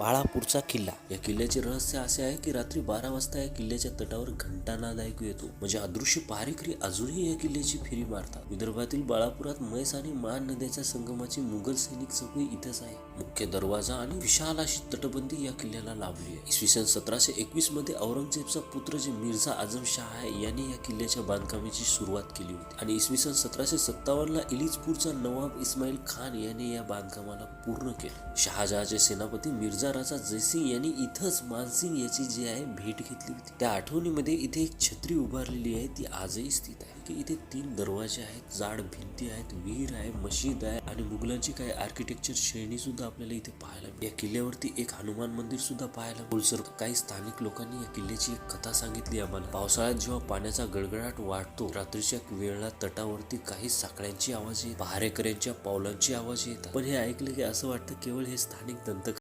बाळापूरचा किल्ला. या किल्ल्याचे रहस्य असे आहे की रात्री बारा वाजता या किल्ल्याच्या तटावर घंटानाद ऐकू येतो. म्हणजे अदृश्य पारेकरी अजूनही या किल्ल्याची फेरी मारतात. विदर्भातील बाळापुरात म्हैस आणि मान नद्याच्या संगमाची मुघल सैनिक चौकी इथेच आहे. मुख्य दरवाजा आणि विशाल अशी तटबंदी या किल्ल्याला लाभली आहे. इसवी सन सतराशे एकवीसमध्ये औरंगजेबचा पुत्र जे मिर्झा आझम शाह आहे यांनी या किल्ल्याच्या बांधकामाची सुरुवात केली होती. आणि इसवी सन सतराशे सत्तावन्न ला इलिजपूरचा नवाब इस्माईल खान याने या बांधकामाला पूर्ण केलं. शहाजहाचे सेनापती मिर्झा राजा जयसिंग यांनी इथंच मानसिंग याची जी आहे भेट घेतली होती. त्या आठवणीमध्ये इथे एक छत्री उभारलेली आहे ती आजही स्थित आहे. की इथे तीन दरवाजे आहेत जाड भिंती आहेत विहीर आहे मशीद आहे आणि मुघलांची काही आर्किटेक्चर श्रेणी सुद्धा आपल्याला इथे पाहायला या किल्ल्यावरती एक हनुमान मंदिर सुद्धा पाहायला बोलसर काही स्थानिक लोकांनी या किल्ल्याची एक कथा सांगितली आम्हाला. पावसाळ्यात जेव्हा पाण्याचा गडगडाट वाढतो रात्रीच्या वेळेला तटावरती काही साकड्यांची आवाज येत पहारेकऱ्यांच्या पावलांची आवाज येतात. पण हे ऐकलं की असं वाटतं केवळ हे स्थानिक दंतक